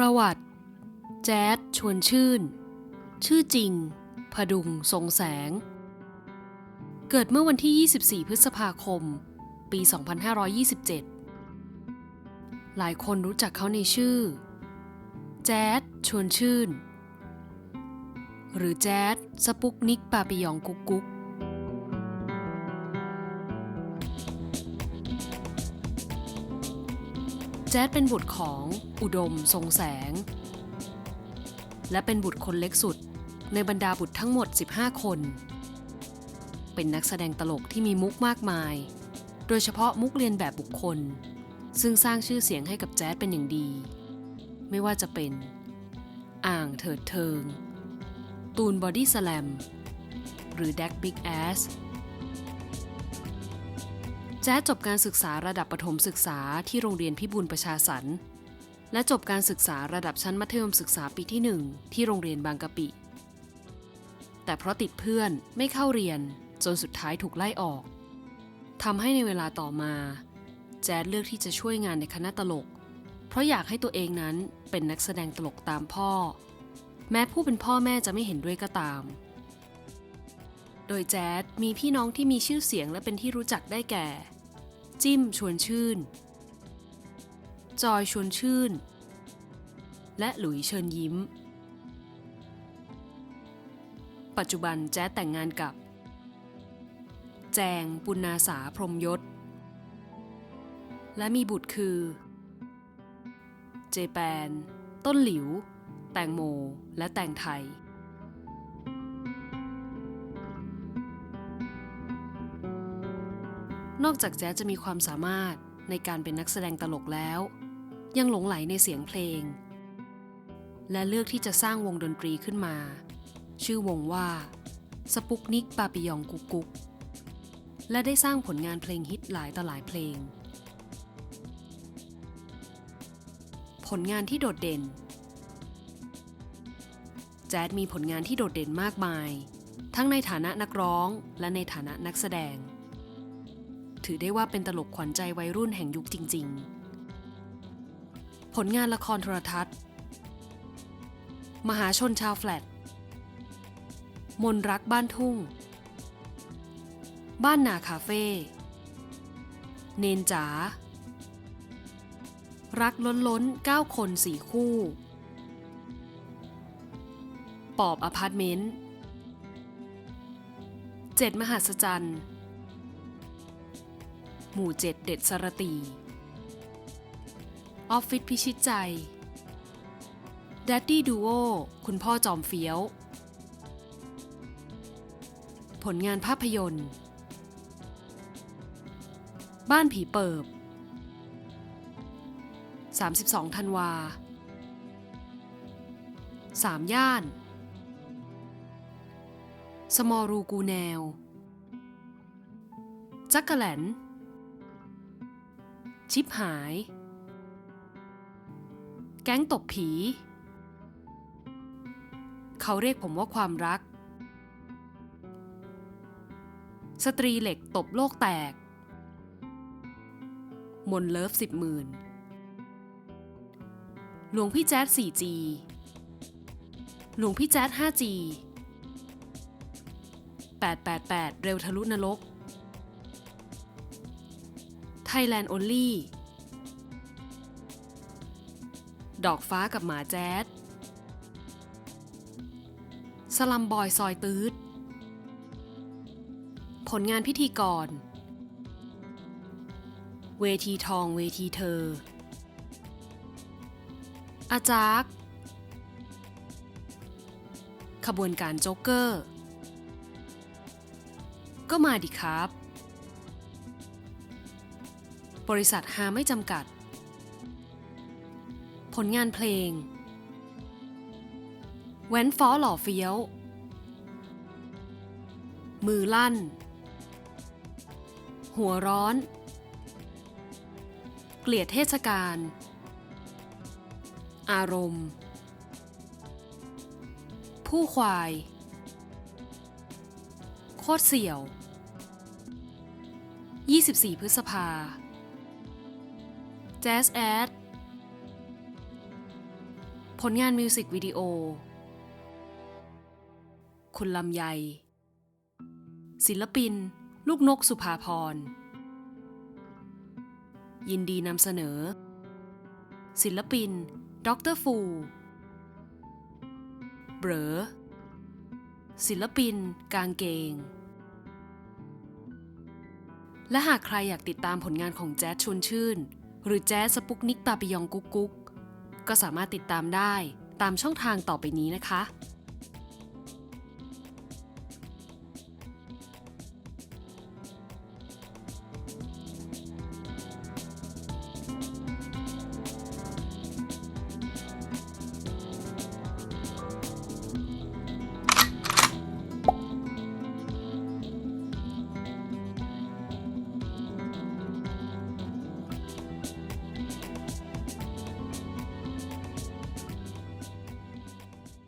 ประวัติ แจ๊ดชวนชื่น ชื่อจริง พดุงทรงแสง เกิดเมื่อวันที่ 24 พฤษภาคม ปี 2527 หลายคนรู้จักเขาในชื่อ แจ๊ดชวนชื่น หรือแจ๊ดสปุกนิกปาปิยองกุ๊กกุ๊ก แจ๊ดเป็นบุตรของอุดมทรงแสง และเป็นบุตรคนเล็กสุดในบรรดาบุตรทั้งหมด 15 คน เป็นนักแสดงตลกที่มีมุกมากมาย โดยเฉพาะมุกเรียนแบบบุคคล ซึ่งสร้างชื่อเสียงให้กับแจ๊ดเป็นอย่างดี ไม่ว่าจะเป็น อ่างเถิดเทิง ตูนบอดี้สแลม หรือแดกบิ๊กแอส แจ๊ดจบการศึกษาระดับประถมศึกษาที่โรงเรียนพิบูลประชาสรรค์และจบการศึกษาระดับชั้นมัธยมศึกษาปีที่ 1 ที่โรงเรียนบางกะปิ แต่เพราะติดเพื่อนไม่เข้าเรียนจนสุดท้ายถูกไล่ออกทำให้ในเวลาต่อมา แจ๊ดเลือกที่จะช่วยงานในคณะตลก เพราะอยากให้ตัวเองนั้นเป็นนักแสดงตลกตามพ่อ แม้ผู้เป็นพ่อแม่จะไม่เห็นด้วยก็ตาม โดยแจ๊ดมีพี่น้องที่มีชื่อเสียงและเป็นที่รู้จักได้แก่ จิ้มชวนชื่น จอยชวนชื่น และหลุยเชิญยิ้ม ปัจจุบันแจ๊ดแต่งงานกับ แจงปุณนาสาพรมยศ และมีบุตรคือ เจแปน ต้นหลิว แตงโม และแตงไทย นอกจากแจ๊จะมีความสามารถในการเป็นนักแสดงตลกแล้ว ยังหลงไหลในเสียงเพลง และเลือกที่จะสร้างวงดนตรีขึ้นมา ชื่อวงว่าสปุกนิกปาปิยองกุกกุกและได้สร้างผลงานเพลงฮิตหลายต่อหลายเพลง ผลงานที่โดดเด่น แจ๊ดมีผลงานที่โดดเด่นมากมาย ทั้งในฐานะนักร้องและในฐานะนักแสดง ถือได้ว่าเป็นตลกขวัญใจวัยรุ่นแห่งยุคจริง ๆ ผลงานละครโทรทัศน์ มหาชนชาวแฟลต มนรักบ้านทุ่ง บ้านนาคาเฟ่ เนนจ๋า รักล้นล้นเก้าคนสี่คู่ ปอบอพาร์ตเมนต์เจ็ดมหัศจรรย์ หมู่เจ็ดเด็ดสรตี ออฟฟิศพิชิตใจแดดดี้ดูโอคุณพ่อจอมเฟี้ยว ผลงานภาพยนตร์ บ้านผีเปิบ 32ธันวาสามย่าน สมอรูกูแนว จักกะแหลน ชิปหาย แก๊งตบผี เขาเรียกผมว่าความรัก สตรีเหล็กตบโลกแตก มนเลิฟสิบหมื่นหลวงพี่แจ๊ด 4G หลวงพี่แจ๊ด 5G 888 เร็วทะลุนรก Thailand Only ดอกฟ้ากับหมาแจ๊ดสลัมบอยซอยตืดผลงานพิธีกร เวทีทองเวทีเธอ อาจารย์ขบวนการโจ๊กเกอร์ ก็มาดิครับ บริษัทหาไม่จำกัด ผลงานเพลง แว้นฟ้อหล่อเฟี้ยว มือลั่น หัวร้อน เกลียดเทศกาล อารมณ์ ผู้ควาย โคตรเสี่ยว 24 พฤษภา สแอดผลงานมิวสิกวิดีโอ คุณลำไย ศิลปิน ลูกนกสุภาพร ยินดีนำเสนอ ศิลปินด็อกเตอร์ฟู เบรอ ศิลปิน กางเกง และหากใครอยากติดตามผลงานของแจ๊ดชวนชื่น หรือแจ๊สสปุกนิกปาปิยองกุ๊กกุ๊กก็สามารถติดตามได้ตามช่องทางต่อไปนี้นะคะ